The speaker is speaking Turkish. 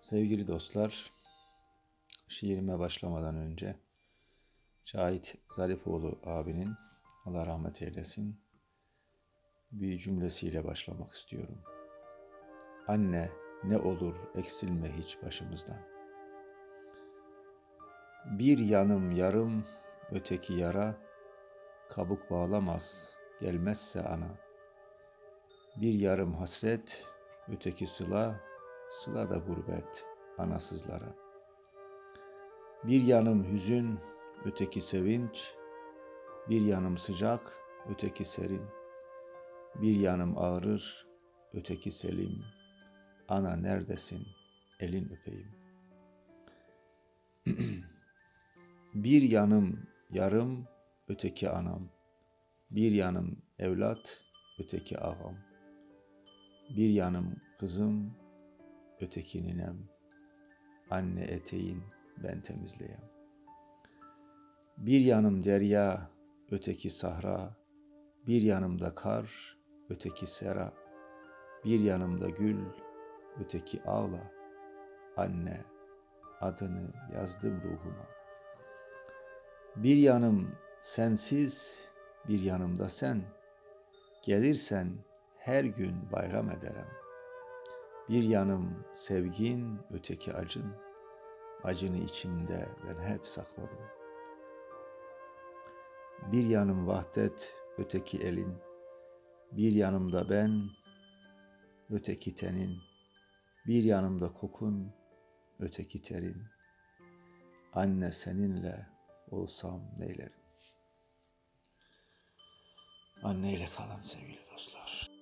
Sevgili dostlar, şiirime başlamadan önce Cahit Zarifoğlu abinin Allah rahmet eylesin bir cümlesiyle başlamak istiyorum. Anne ne olur eksilme hiç başımızdan. Bir yanım yarım, öteki yara, kabuk bağlamaz, gelmezse ana. Bir yarım hasret, öteki sıla, sıla da gurbet anasızlara. Bir yanım hüzün, öteki sevinç, bir yanım sıcak, öteki serin. Bir yanım ağrır, öteki selim. Ana neredesin, elin öpeyim. bir yanım yarım, öteki anam. Bir yanım evlat, öteki ağam. Bir yanım kızım, öteki ninem. Anne eteğin ben temizleyem. Bir yanım derya, öteki sahra. Bir yanımda kar, öteki sera. Bir yanımda gül, öteki ağla. Anne, adını yazdım ruhuma. Bir yanım sensiz, bir yanımda sen. Gelirsen her gün bayram ederim. Bir yanım sevgin, öteki acın. Acını içimde ben hep sakladım. Bir yanım vahdet, öteki elin. Bir yanımda ben, öteki tenin. Bir yanımda kokun, öteki terin. Anne seninle olsam neylerim. Anneyle kalın sevgili dostlar.